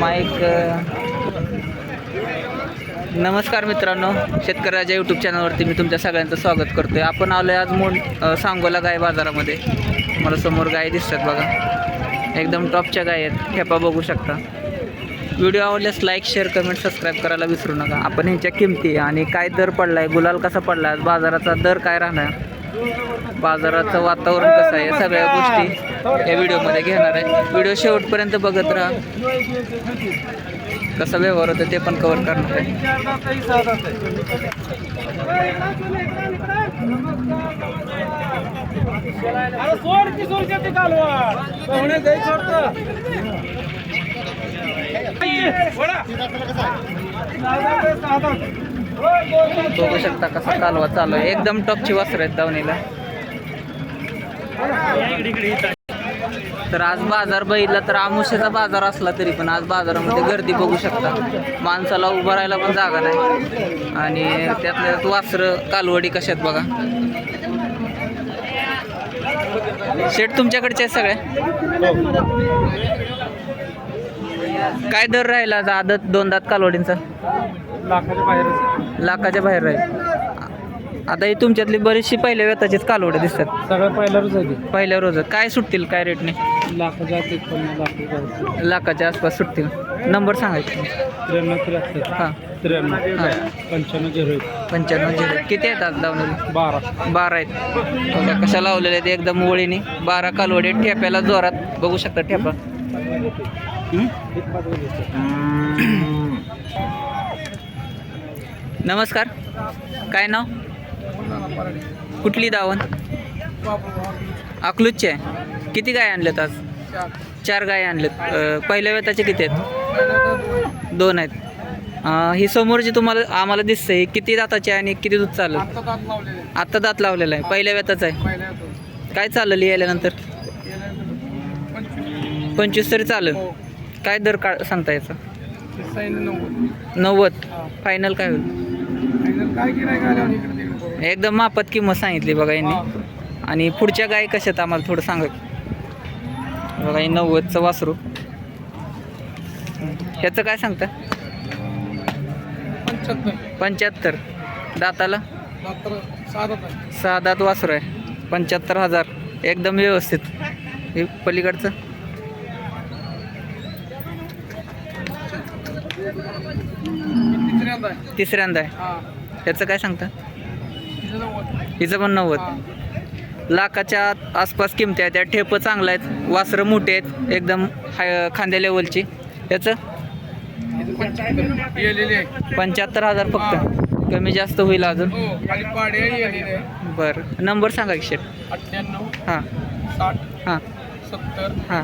Mic नमस्कार मित्रांनो शेतकऱ्याच्या यूट्यूब चॅनलवरती मी तुमच्या सगळ्यांचं स्वागत करतोय. आपण आलो आहे आज मोड सांगोला गाय बाजारामध्ये. मला समोर गाय दिसतात बघा. एकदम टॉपच्या गाय आहेत. ठेपा बघू शकता. व्हिडिओ आवडल्यास लाईक शेअर कमेंट सबस्क्राईब करायला विसरू नका. आपण ह्यांच्या किमती आणि काय दर पडला आहे गुलाल कसा पडला आहे बाजाराचा दर काय राहणार? बाजाराचं वातावरण कसं आहे या सगळ्या गोष्टी या व्हिडिओमध्ये घेणार आहे. व्हिडिओ शेवटपर्यंत बघत राहा. कसा व्यवहार होतो ते पण कवर करणार आहे. बघू शकता कसा कालवा चालू आहे. एकदम टॉपची वस्त्र आहेत दावणीला. तर आज बाजार बघितला तर आमुष्याचा बाजार असला तरी पण आज बाजारामध्ये गर्दी बघू शकता. माणसाला उभं राहायला पण जागा नाही. आणि त्यातल्या त्यात वासरं कालवडी कशात बघा. शेट तुमच्याकडचे आहेत सगळ्या काय दर राहिला आज आदत दोन दात कालवडींचा? लाखाच्या बाहेरच. लाखाच्या बाहेर राहील. आता ही तुमच्यातली बरीचशी पहिल्या व्यताचीच कालवडे दिसतात. सगळं पहिल्यावरच आहे पहिल्या रोज. काय सुटतील काय रेटने लाखाच्या आत एक पन्नास लाख लाखाच्या आसपास सुटतील. नंबर सांगायचे त्र्याण्णव त्र्याहत्तर हां. त्र्याण्णव. पंच्याण्णव झिरो एक. पंच्याण्णव झिरो किती आहेत आज लावलेले? बारा. बारा आहेत. बघा कशा लावलेल्या आहेत. एकदम ओळीने बारा कालवडे ठेप्याला जोरात बघू शकता ठेपा? नमस्कार. काय नाव? कुठली दावण? अकलूजचे आहे. किती गाय आणल्यात आज? चार गाय आणल्यात. अं, पहिल्या वेताचे किती आहेत? दोन आहेत. ही समोर जी तुम्हाला आम्हाला दिसते ही किती दाताची आहे आणि किती दूध चालेल? आत्ता दात लावलेला आहे. पहिल्या वेताचा आहे. काय चालेल यायल्यानंतर पंचवीस तरी चालेल. काय दर का सांगता याचा? नव्वद. फायनल काय होईल? काय गिराय इकडे एकदम मापात किंमत सांगितली बघा यांनी. आणि पुढच्या गाय कशात आम्हाला थोडं सांगा. बघा हे नव्वदचं वासरू. ह्याचं काय सांगता? पंच्याहत्तर. पंच्याहत्तर. दाताला? सहा दात वासरू आहे. पंच्याहत्तर हजार. एकदम व्यवस्थित. हे पलीकडचं? तिसऱ्यांदा आहे. तिसऱ्यांदा आहे. हा. ह्याचं काय सांगता? हिचं पण नव्वद. लाखाच्या आसपास किमती आहेत. त्या ठेपं चांगलं आहेत. वासरं मोठे आहेत. एकदम हाय खांद्या लेवलची याचं? पंच्याहत्तर हजार फक्त. कमी जास्त होईल अजून. बरं. नंबर सांगा की शेट. अठ्ठ्याण्णव हां. हां. सत्तर हां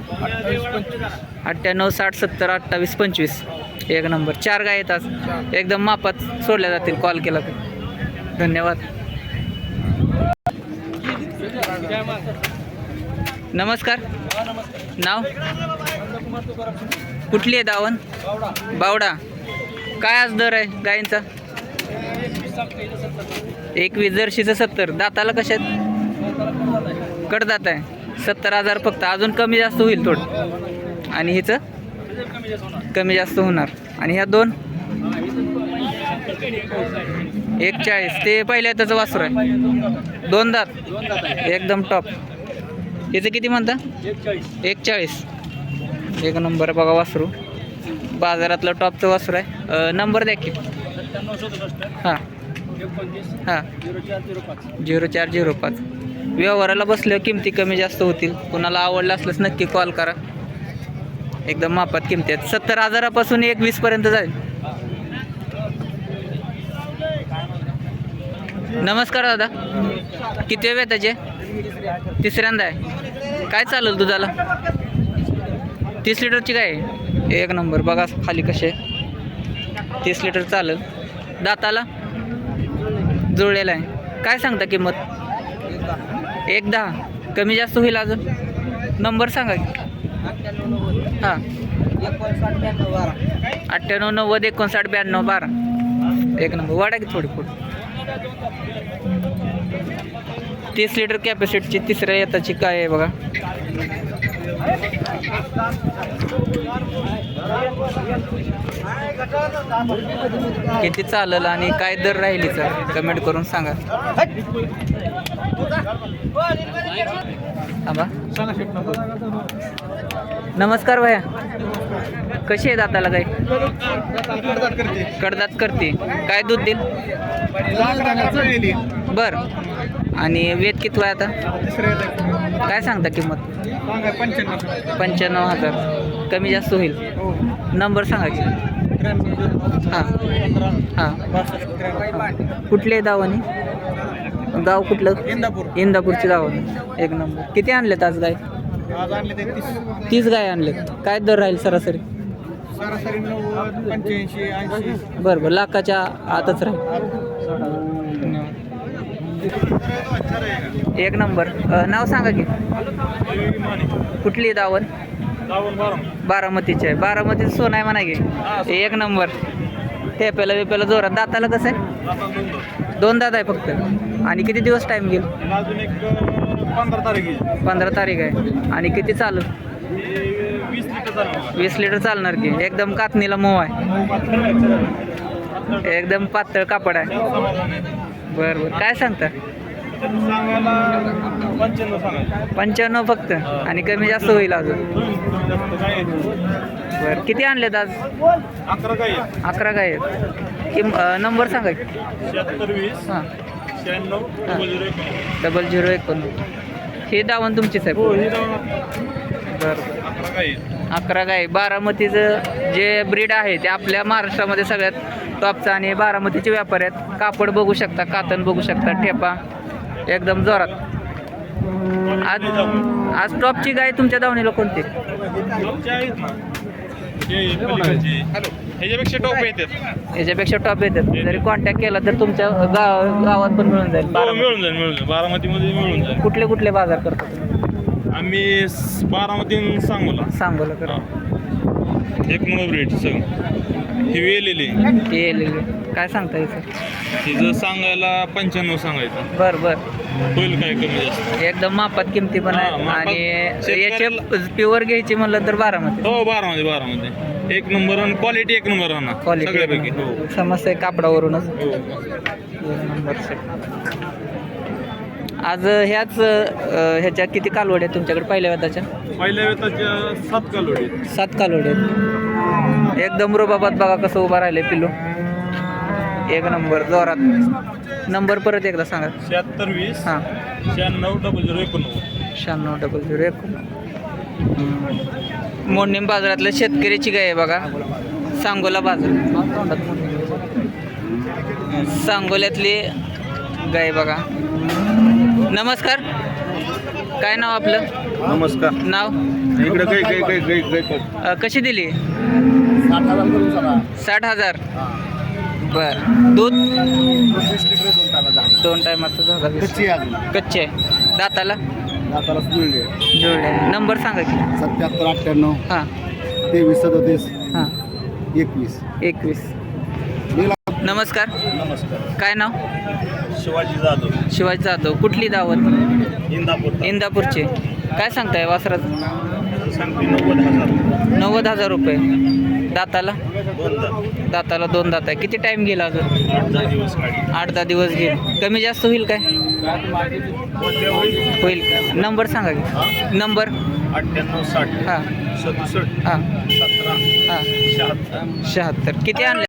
अठ्ठ्याण्णव साठ सत्तर अठ्ठावीस पंचवीस. एक नंबर. चार गाय येतात. एकदम मापात सोडल्या जातील. कॉल केला तर. धन्यवाद. नमस्कार. नाव? कुठली आहे दावण? बावडा. काय आज दर आहे गायींचा? एकवीस जर्शीचं सत्तर. दाताला कशात कडदात आहे. सत्तर हजार फक्त. अजून कमी जास्त होईल थोडं. आणि हिचं कमी जास्त होणार? आणि ह्या दोन? एक चाळीस ते पहिल्या त्याचं वासरू आहे. दोन दात. एकदम टॉप याचं किती म्हणता? एक चाळीस एक नंबर बघा वासरू. बाजारातलं टॉपचं वासरू आहे. नंबर द्या की. हां. हां. झिरो चार झिरो पाच. व्यवहाराला बसल्यावर किमती कमी जास्त होतील. कुणाला आवडलं असल्यास नक्की कॉल करा. एकदम मापात किमती आहेत. सत्तर हजारापासून एक वीसपर्यंत जाईल. नमस्कार दादा. किती वेळ त्याचे तिसऱ्यांदा आहे. काय चालेल दुधाला तीस लिटरची काय? आहे एक नंबर. बघा खाली कसे. तीस लिटर चालेल. दाताला? जुळलेला आहे. काय सांगता किंमत? एक दहा. कमी जास्त होईल अजून? नंबर सांगा हां. अठ्ठ्याण्णव नव्वद एकोणसाठ ब्याण्णव बारा. एक नंबर. वाढा की थोडी पुढे. तीस लिटर कॅपॅसिटीची तिसऱ्या येताची काय आहे बघा? किती चालेल आणि काय दर राहिली सर? कमेंट करून सांगा. नमस्कार भया. कशी आहे दाताला काय कडदात करते. काय दूध देईल? बर. आणि वेद किती आहे आता? काय सांगता किंमत? पंच्याण्णव. हजार. कमी जास्त होईल? नंबर सांगा की. हां. हां. कुठले दावाने गाव कुठलं? इंदापूर. इंदापूरची दावाने एक नंबर. किती आणलेत आज गाय? तीस. गाय आणलेत. काय दर राहील सरासरी? बरं बरं. लाखाच्या आतच राहील. एक नंबर. नाव सांगा की. कुठली दावण? बारामतीची आहे. बारामतीचं सोनं आहे म्हणा की. एक नंबर. ठेप्याला बिप्याला जोरात. दाताला कसं आहे? दोन दात आहे फक्त. आणि किती दिवस टाईम घेईल? पंधरा तारीख पंधरा तारीख आहे. आणि किती चालू? वीस लिटर चालणार की. एकदम कातणीला मऊ आहे. एकदम पातळ कापड आहे. बरं बरं. काय सांगता? पंच्याण्णव फक्त. आणि कमी जास्त होईल अजून. बरं किती आणलेत आज? अकरा काय अकरा काय आहेत किम नंबर सांगा हां. डबल झिरो एकोणनव्वद. हे दावण तुमचीच आहे. पूर्ण. ही बरं अकरा गाय. बारामतीचं जे ब्रीड आहे ते आपल्या महाराष्ट्रामध्ये सगळ्यात टॉपचं आणि बारामतीचे व्यापारी आहेत. कापड बघू शकता कातन बघू शकता ठेपा. एकदम जोरात. आज आज टॉपची गाय तुमच्या दावणीला कोणती. ह्याच्यापेक्षा टॉप येतात. याच्यापेक्षा टॉप येतात. जरी कॉन्टॅक्ट केला तर तुमच्या गाव गावात पण मिळून जाईल. हो. मिळून जाईल मिळून जाईल. बारामतीमध्ये मिळून जाईल. कुठले कुठले बाजार करता तुम्ही? आम्ही बारामती सांगोला. सांगोला करा. एक नंबर रेट सगळं. ही वेलेली. केलेले काय सांगता याचं तिचं सांगायला पंच्याण्णव सांगायचं. बरं बरं. होईल काय कमी जास्त? एकदम मापात किमती पण हा, आहे मापात आणि शेतकऱ्याला- याचे प्युअर घ्यायची म्हणलं तर बारामध्ये. हो बारामध्ये बारामध्ये. एक नंबर आणि क्वालिटी एक नंबर राहणार सगळ्यापैकी. हो. क्वालिटी समजतंय कापडावरूनच. हो. दोन नंबर सेट आज ह्याच अं, ह्याच्या किती कालवड आहेत तुमच्याकडे पहिल्या वेताच्या? पहिल्या वेताच्या सात कालोडी सात कालवड आहेत. एकदम रुबाबात बघा कसं उभा राहिले पिल्लू. एक नंबर जोरात. नंबर परत एकदा सांगा. शहात्तर वीस हां. शहाण्णव डबल झिरो एकोणनव्वद. शहाण्णव डबल झिरो एक मोडणीम बाजारातल्या शेतकऱ्याची गाय आहे बघा. सांगोला बाजार. सांगोल्यातली गाय बघा. नमस्कार. काय नाव आपलं? नमस्कार. नाव? इकडे काही काही काही काही काही अ, कशी दिली? साठ हजार करून सांगा साठ हजार? बर. दूध? लिटर दोन टाका दोन टायमाचं झालं. कच्ची अजून. कच्चे आहे. दाताला? दाताला जुळले जुळले नंबर सांगा की. सत्याहत्तर अठ्ठ्याण्णव. हां. तेवीस सदतीस. हां. एकवीस. एकवीस. नमस्कार. नमस्कार. काय नाव? शिवाजी जाधव. शिवाजी जाधव. कुठली दावत इंदापूर. इंदापूरचे. काय सांगताय वासरात? सांगते नव्वद हजार. नव्वद हजार रुपये. दाताला? दोन दाताला दोन दात आहे. किती टाईम गेला अजून? आठ दहा दिवस काढले. आठ दहा दिवस घेईल कमी जास्त होईल काय? होईल? का नंबर सांगा की. नंबर? अठ्ठ्याण्णव साठ हां. सदुसष्ट हां. सतरा हां. शहात्तर. शहात्तर. किती आणले?